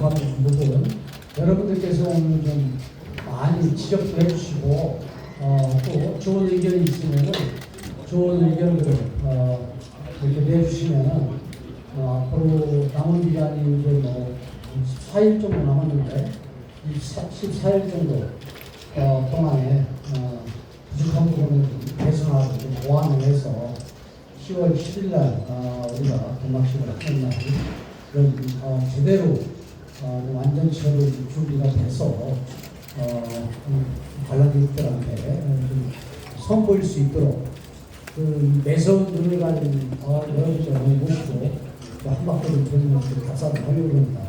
관련 부분 여러분들께서 오늘 좀 많이 지적도 해주시고 어, 또 좋은 의견이 있으면은 좋은 의견들을 어, 이렇게 내주시면은 어, 앞으로 남은 기간이 이제 뭐 14일 정도 남았는데 이 14일 정도 어, 동안에 어, 부족한 부분을 좀 개선하고 좀 보완을 해서 10월 10일 날 어, 우리가 동막식을 하는 날 그런 어, 제대로 어, 좀 완전체로 준비가 돼서 어, 음, 관람객들한테 좀 선보일 수 있도록 그 매서운 눈을 가진 어, 여러분들 모시고 또한 바퀴를 돌면서 답사를 하려고 합니다.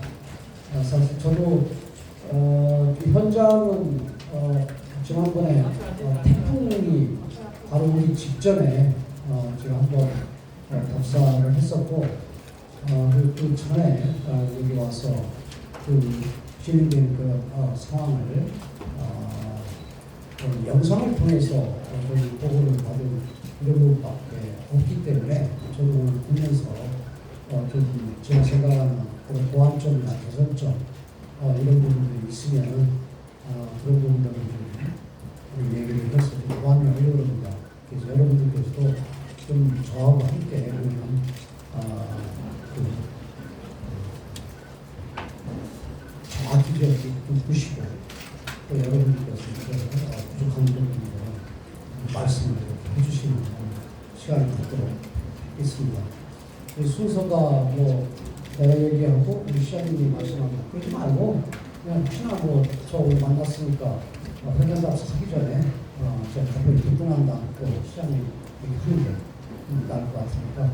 어, 사실 저도 어, 이 현장은 어, 지난번에 어, 태풍이 바로 오기 직전에 어, 제가 한번 어, 답사를 했었고 어, 그, 그 전에 어, 여기 와서 그 진행된 그 어, 상황을 어, 그 영상을 통해서 어, 저희 보고를 받은 이런 부분밖에 없기 때문에 오늘 보면서 어, 좀 제가 생각하는 그런 보완점이나 개선점 어, 이런 부분들이 있으면 어, 그런 부분들을 좀 얘기를 해서 좀 보완을 하려고 합니다. 그래서 여러분들께서도 좀 저하고 함께 그러면 아, 그, 정확히 좀, 좀 보시고 또 여러분들께서 그, 어, 부족한 부분들 말씀을 해주시는 시간을 갖도록 하겠습니다. 이 순서가 뭐 내가 얘기하고 우리 시장님이 말씀하고 그러지 말고 그냥 혹시나 뭐저 만났으니까 어, 회견 답사하기 전에 어, 제가 답변 듣고 난 다음 또 시장님 얘기하는 게 음, 나을 것 같으니까